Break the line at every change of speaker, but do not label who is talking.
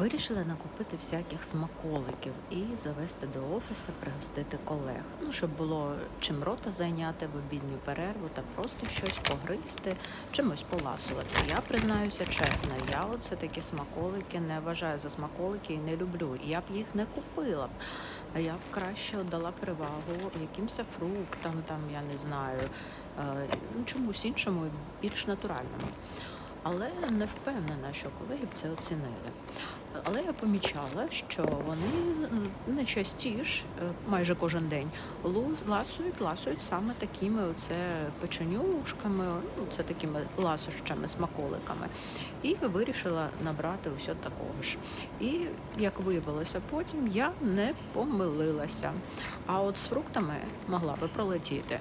Вирішила накупити всяких смаколиків і завести до офісу, пригостити колег. Ну, щоб було чим рота зайняти в обідню перерву та просто щось погризти, чимось поласувати. Я признаюся чесно, я оце такі смаколики не вважаю за смаколики і не люблю. Я б їх не купила б. Я б краще дала перевагу якимось фруктам, там я не знаю, е, ну, чомусь іншому, більш натуральному. Але не впевнена, що колеги б це оцінили. Але я помічала, що вони не частіше, е, майже кожен день, ласують, ласують саме такими оце печенюшками, ну, це такими ласощами, смаколиками. І вирішила набрати усе такого ж. І як виявилося потім, я не помилилася. А от з фруктами могла би пролетіти.